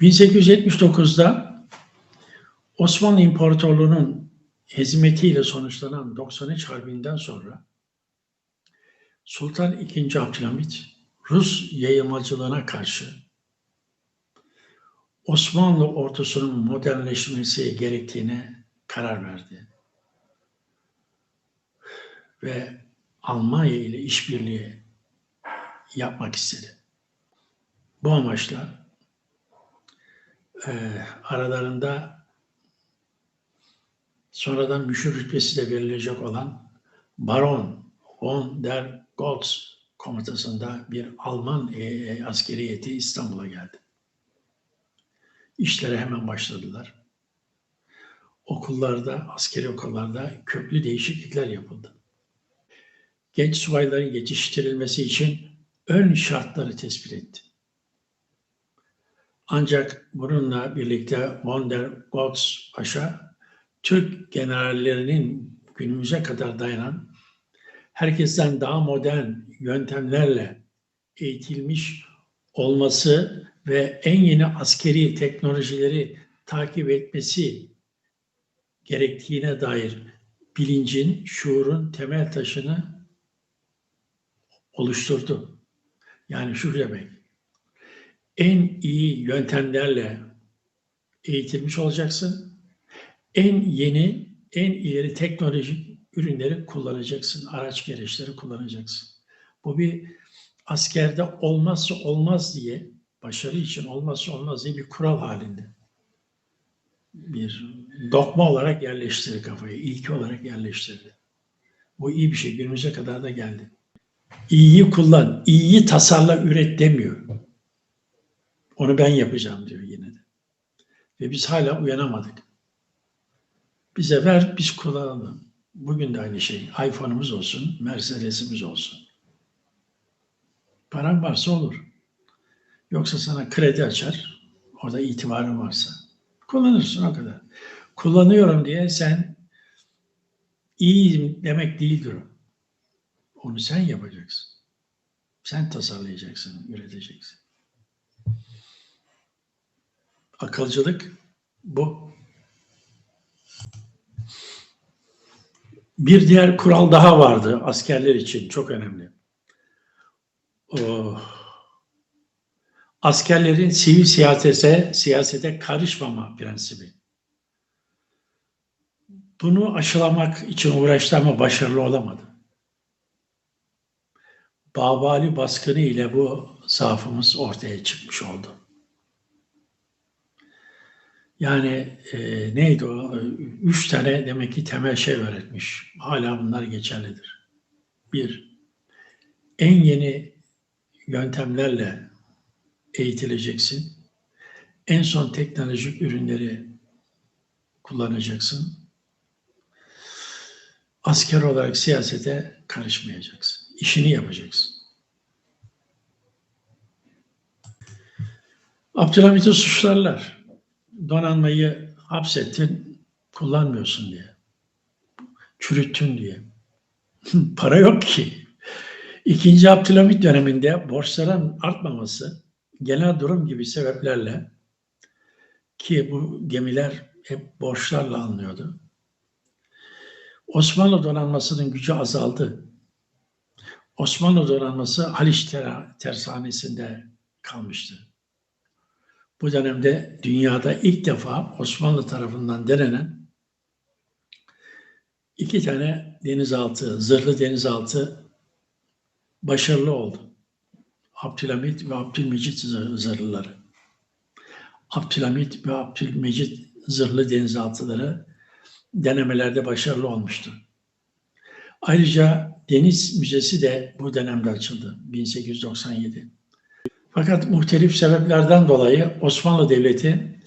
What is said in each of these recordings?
1879'da Osmanlı İmparatorluğu'nun hizmetiyle sonuçlanan 93 Harbi'nden sonra Sultan II. Abdülhamit Rus yayılmacılığına karşı Osmanlı ordusunun modernleşmesi gerektiğine karar verdi. Ve Almanya ile işbirliği yapmak istedi. Bu amaçla e, aralarında sonradan müşür rütbesi de verilecek olan Baron von der Goltz komutasında bir Alman e, askeri heyeti İstanbul'a geldi. İşlere hemen başladılar. Okullarda, askeri okullarda köklü değişiklikler yapıldı. Genç subayların yetiştirilmesi için ön şartları tespit etti. Ancak bununla birlikte von der Goltz Paşa, Türk generallerinin günümüze kadar dayanan herkesten daha modern yöntemlerle eğitilmiş olması ve en yeni askeri teknolojileri takip etmesi gerektiğine dair bilincin, şuurun temel taşını oluşturdu. Yani şu demek, en iyi yöntemlerle eğitilmiş olacaksın, en yeni, en ileri teknolojik ürünleri kullanacaksın, araç gereçleri kullanacaksın. Bu bir askerde olmazsa olmaz diye, başarı için olmazsa olmaz diye bir kural halinde. Bir dokma olarak yerleştirdi kafayı, ilki olarak yerleştirdi. Bu iyi bir şey, günümüze kadar da geldi. İyiyi kullan, iyiyi tasarla, üret demiyor. Onu ben yapacağım diyor yine de. Ve biz hala uyanamadık. Bize ver, biz kullanalım. Bugün de aynı şey. iPhone'umuz olsun, Mercedes'imiz olsun. Paran varsa olur. Yoksa sana kredi açar, orada itibarın varsa. Kullanırsın o kadar. Kullanıyorum diye sen iyiyim demek değildir o. Onu sen yapacaksın. Sen tasarlayacaksın, üreteceksin. Akılcılık bu. Bir diğer kural daha vardı askerler için çok önemli. O, askerlerin sivil siyasete, siyasete karışmama prensibi. Bunu aşılamak için uğraştı ama başarılı olamadı. Babali baskını ile bu zaafımız ortaya çıkmış oldu. Yani e, neydi o? Üç tane demek ki temel şey öğretmiş. Hala bunlar geçerlidir. Bir, en yeni yöntemlerle eğitileceksin. En son teknolojik ürünleri kullanacaksın. Asker olarak siyasete karışmayacaksın. İşini yapacaksın. Abdülhamit'i suçlarlar donanmayı hapsettin, kullanmıyorsun diye. Çürüttün diye. Para yok ki. İkinci Abdülhamit döneminde borçların artmaması genel durum gibi sebeplerle ki bu gemiler hep borçlarla alınıyordu. Osmanlı donanmasının gücü azaldı. Osmanlı donanması Haliç tersanesinde kalmıştı. Bu dönemde dünyada ilk defa Osmanlı tarafından denenen iki tane denizaltı, zırhlı denizaltı başarılı oldu. Abdülhamit ve Abdülmecit zırhlıları. Abdülhamit ve Abdülmecit zırhlı denizaltıları denemelerde başarılı olmuştu. Ayrıca Deniz Müzesi de bu dönemde açıldı 1897. Fakat muhtelif sebeplerden dolayı Osmanlı Devleti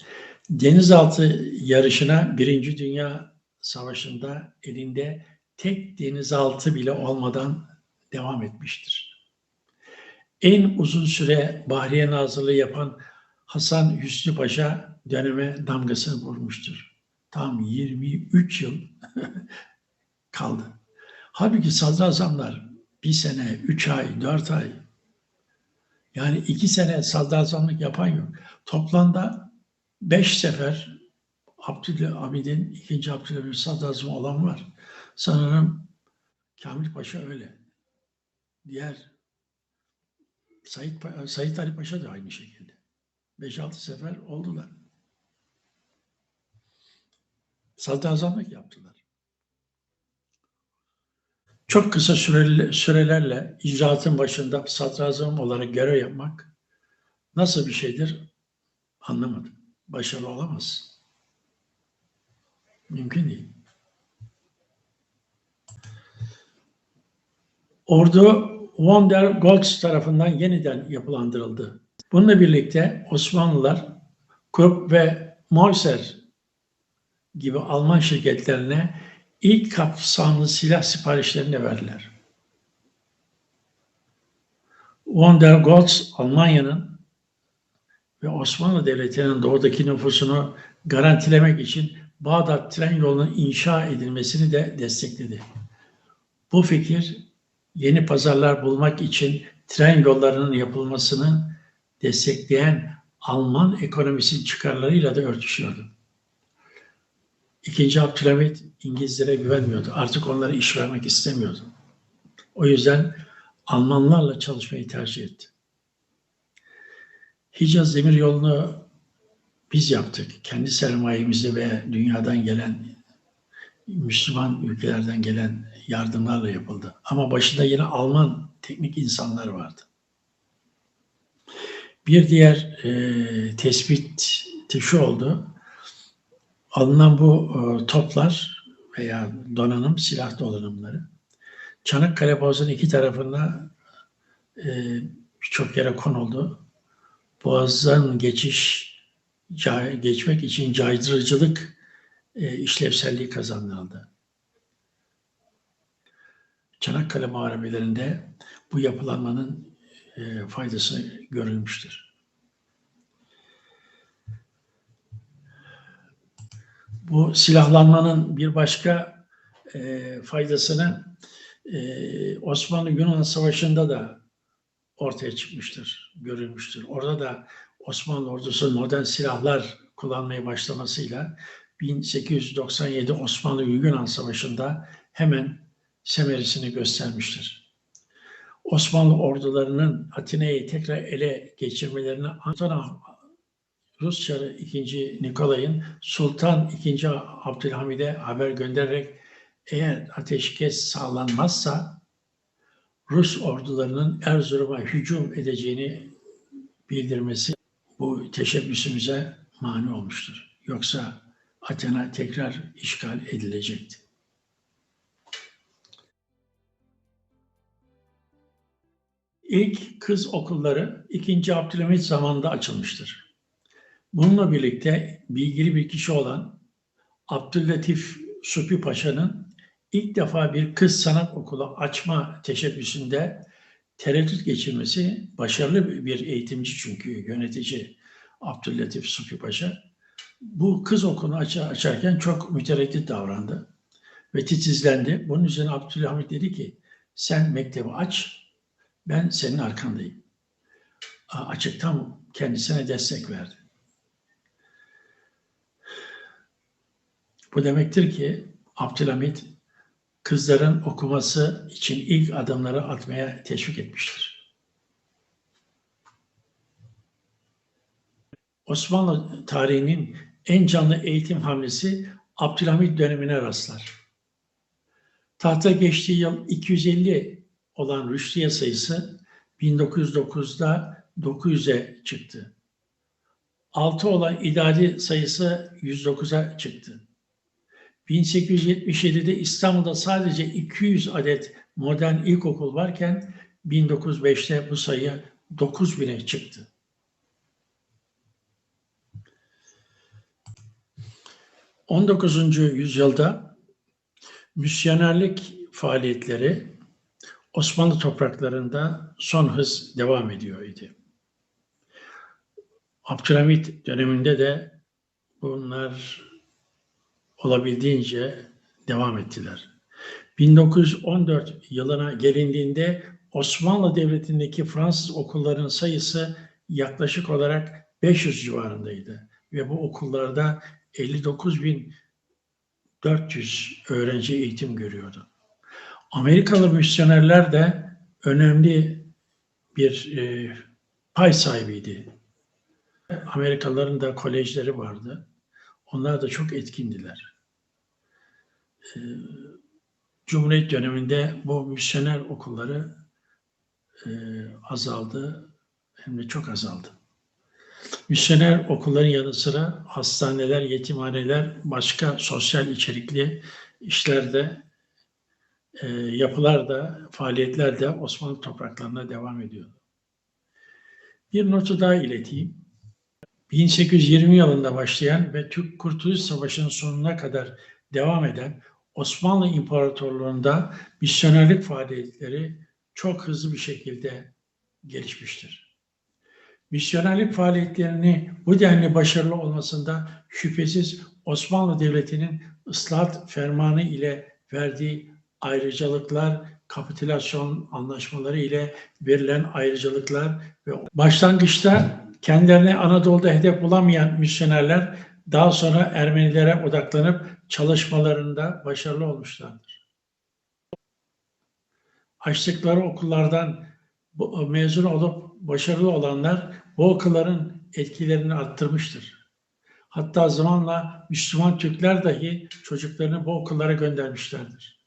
denizaltı yarışına Birinci Dünya Savaşı'nda elinde tek denizaltı bile olmadan devam etmiştir. En uzun süre Bahriye Nazırlığı yapan Hasan Hüsnü Paşa döneme damgasını vurmuştur. Tam 23 yıl kaldı. Halbuki sadrazamlar bir sene, üç ay, dört ay Yani iki sene sadrazamlık yapan yok. Toplamda beş sefer Abdülhamid'in ikinci Abdülhamid sadrazamı olan var. Sanırım Kamil Paşa öyle. Diğer Sayit, Pa- Sayit Ali Paşa da aynı şekilde. 5-6 sefer oldular. Sadrazamlık yaptılar. Çok kısa süreli, sürelerle icraatın başında sadrazam olarak görev yapmak nasıl bir şeydir anlamadım. Başarılı olamaz. Mümkün değil. Ordu von der Goltz tarafından yeniden yapılandırıldı. Bununla birlikte Osmanlılar Krupp ve Mauser gibi Alman şirketlerine ilk kapsamlı silah siparişlerini verdiler. Von der Almanya'nın ve Osmanlı Devleti'nin doğudaki nüfusunu garantilemek için Bağdat tren yolunun inşa edilmesini de destekledi. Bu fikir yeni pazarlar bulmak için tren yollarının yapılmasını destekleyen Alman ekonomisi çıkarlarıyla da örtüşüyordu. İkinci Abdülhamit İngilizlere güvenmiyordu. Artık onlara iş vermek istemiyordu. O yüzden Almanlarla çalışmayı tercih etti. Hicaz Demir Yolu'nu biz yaptık. Kendi sermayemizle ve dünyadan gelen Müslüman ülkelerden gelen yardımlarla yapıldı. Ama başında yine Alman teknik insanlar vardı. Bir diğer e, tespit şu oldu. Alınan bu e, toplar veya donanım, silah donanımları Çanakkale Boğazı'nın iki tarafına e, birçok yere konuldu. Boğaz'dan geçiş geçmek için caydırıcılık e, işlevselliği kazanıldı. Çanakkale muharebelerinde bu yapılanmanın faydası görülmüştür. Bu silahlanmanın bir başka e, faydasını e, Osmanlı-Yunan Savaşı'nda da ortaya çıkmıştır, görülmüştür. Orada da Osmanlı ordusu modern silahlar kullanmaya başlamasıyla 1897 Osmanlı-Yunan Savaşı'nda hemen semeresini göstermiştir. Osmanlı ordularının Atina'yı tekrar ele geçirmelerini Anton Rus Çarı II. Nikolay'ın Sultan II. Abdülhamid'e haber göndererek eğer ateşkes sağlanmazsa Rus ordularının Erzurum'a hücum edeceğini bildirmesi bu teşebbüsümüze mani olmuştur. Yoksa Athena tekrar işgal edilecekti. İlk kız okulları 2. Abdülhamit zamanında açılmıştır. Bununla birlikte bilgili bir kişi olan Abdüllatif Supi Paşa'nın ilk defa bir kız sanat okulu açma teşebbüsünde tereddüt geçirmesi başarılı bir eğitimci çünkü yönetici Abdüllatif Supi Paşa bu kız okulunu açarken çok mütereddit davrandı ve titizlendi. Bunun üzerine Abdülhamit dedi ki sen mektebi aç ben senin arkandayım. Açıktan kendisine destek verdi. Bu demektir ki Abdülhamit kızların okuması için ilk adımları atmaya teşvik etmiştir. Osmanlı tarihinin en canlı eğitim hamlesi Abdülhamit dönemine rastlar. Tahta geçtiği yıl 250 olan rüştiye sayısı 1909'da 900'e çıktı. 6 olan idari sayısı 109'a çıktı. 1877'de İstanbul'da sadece 200 adet modern ilkokul varken 1905'te bu sayı 9000'e çıktı. ...19. yüzyılda misyonerlik faaliyetleri Osmanlı topraklarında son hız devam ediyor idi. Abdülhamit döneminde de bunlar olabildiğince devam ettiler. 1914 yılına gelindiğinde Osmanlı Devleti'ndeki Fransız okullarının sayısı yaklaşık olarak 500 civarındaydı. Ve bu okullarda 59.400 öğrenci eğitim görüyordu. Amerikalı misyonerler de önemli bir e, pay sahibiydi. Amerikalıların da kolejleri vardı. Onlar da çok etkindiler. E, Cumhuriyet döneminde bu misyoner okulları e, azaldı hem de çok azaldı. Misyoner okulların yanı sıra hastaneler, yetimhaneler, başka sosyal içerikli işlerde, e, yapılar da, faaliyetler de Osmanlı topraklarına devam ediyordu. Bir notu daha ileteyim. 1820 yılında başlayan ve Türk Kurtuluş Savaşı'nın sonuna kadar devam eden Osmanlı İmparatorluğu'nda misyonerlik faaliyetleri çok hızlı bir şekilde gelişmiştir. Misyonerlik faaliyetlerini bu denli başarılı olmasında şüphesiz Osmanlı Devleti'nin ıslahat fermanı ile verdiği ayrıcalıklar, kapitülasyon anlaşmaları ile verilen ayrıcalıklar ve başlangıçta kendilerine Anadolu'da hedef bulamayan misyonerler daha sonra Ermenilere odaklanıp çalışmalarında başarılı olmuşlardır. Açtıkları okullardan mezun olup başarılı olanlar bu okulların etkilerini arttırmıştır. Hatta zamanla Müslüman Türkler dahi çocuklarını bu okullara göndermişlerdir.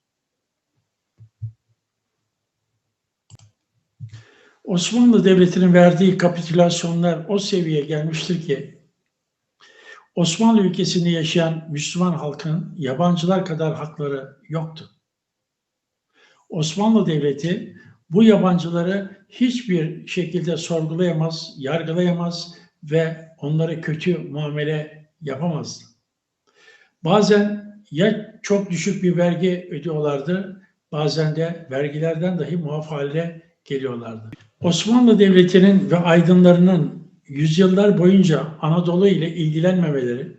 Osmanlı Devleti'nin verdiği kapitülasyonlar o seviyeye gelmiştir ki Osmanlı ülkesinde yaşayan Müslüman halkın yabancılar kadar hakları yoktu. Osmanlı Devleti bu yabancıları hiçbir şekilde sorgulayamaz, yargılayamaz ve onlara kötü muamele yapamazdı. Bazen ya çok düşük bir vergi ödüyorlardı, bazen de vergilerden dahi muaf hale geliyorlardı. Osmanlı Devleti'nin ve aydınlarının yüzyıllar boyunca Anadolu ile ilgilenmemeleri,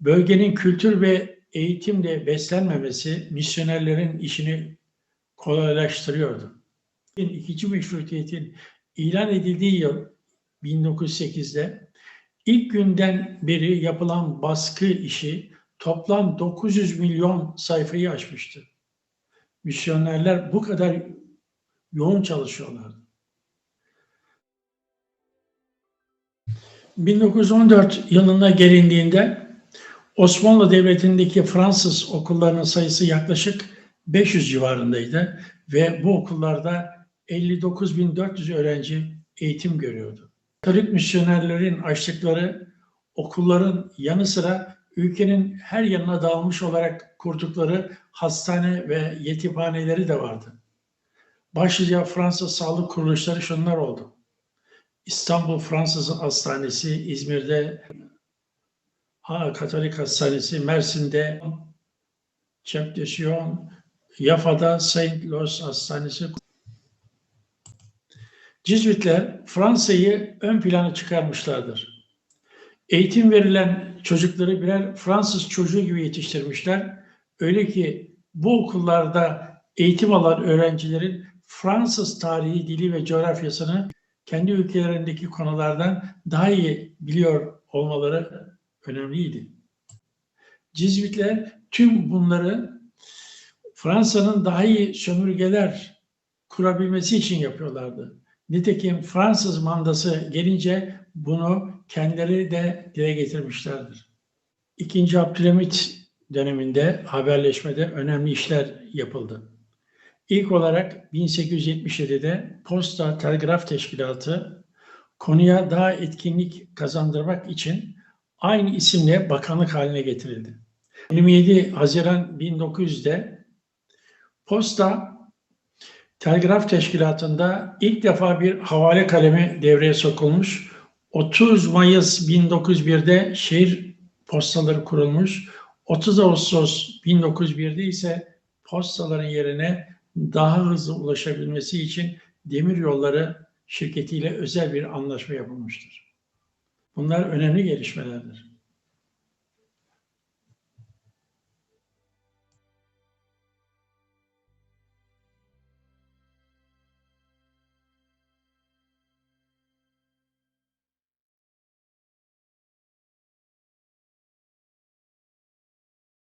bölgenin kültür ve eğitimle beslenmemesi misyonerlerin işini kolaylaştırıyordu. İkinci meşrutiyetin ilan edildiği yıl 1908'de ilk günden beri yapılan baskı işi toplam 900 milyon sayfayı aşmıştı. Misyonerler bu kadar yoğun çalışıyorlardı. 1914 yılına gelindiğinde Osmanlı Devleti'ndeki Fransız okullarının sayısı yaklaşık 500 civarındaydı ve bu okullarda 59.400 öğrenci eğitim görüyordu. Katolik misyonerlerin açtıkları okulların yanı sıra ülkenin her yanına dağılmış olarak kurdukları hastane ve yetimhaneleri de vardı. Başlıca Fransız sağlık kuruluşları şunlar oldu. İstanbul Fransız Hastanesi, İzmir'de Ha, Katolik Hastanesi, Mersin'de Chef de Sion, Yafa'da Saint Louis Hastanesi. Cizvitler Fransa'yı ön plana çıkarmışlardır. Eğitim verilen çocukları birer Fransız çocuğu gibi yetiştirmişler. Öyle ki bu okullarda eğitim alan öğrencilerin Fransız tarihi, dili ve coğrafyasını kendi ülkelerindeki konulardan daha iyi biliyor olmaları önemliydi. Cizvitler tüm bunları Fransa'nın daha iyi sömürgeler kurabilmesi için yapıyorlardı. Nitekim Fransız mandası gelince bunu kendileri de dile getirmişlerdir. İkinci Abdülhamit döneminde haberleşmede önemli işler yapıldı. İlk olarak 1877'de Posta Telgraf Teşkilatı konuya daha etkinlik kazandırmak için aynı isimle bakanlık haline getirildi. 27 Haziran 1900'de Posta Telgraf Teşkilatı'nda ilk defa bir havale kalemi devreye sokulmuş. 30 Mayıs 1901'de şehir postaları kurulmuş. 30 Ağustos 1901'de ise postaların yerine daha hızlı ulaşabilmesi için demir yolları şirketiyle özel bir anlaşma yapılmıştır. Bunlar önemli gelişmelerdir.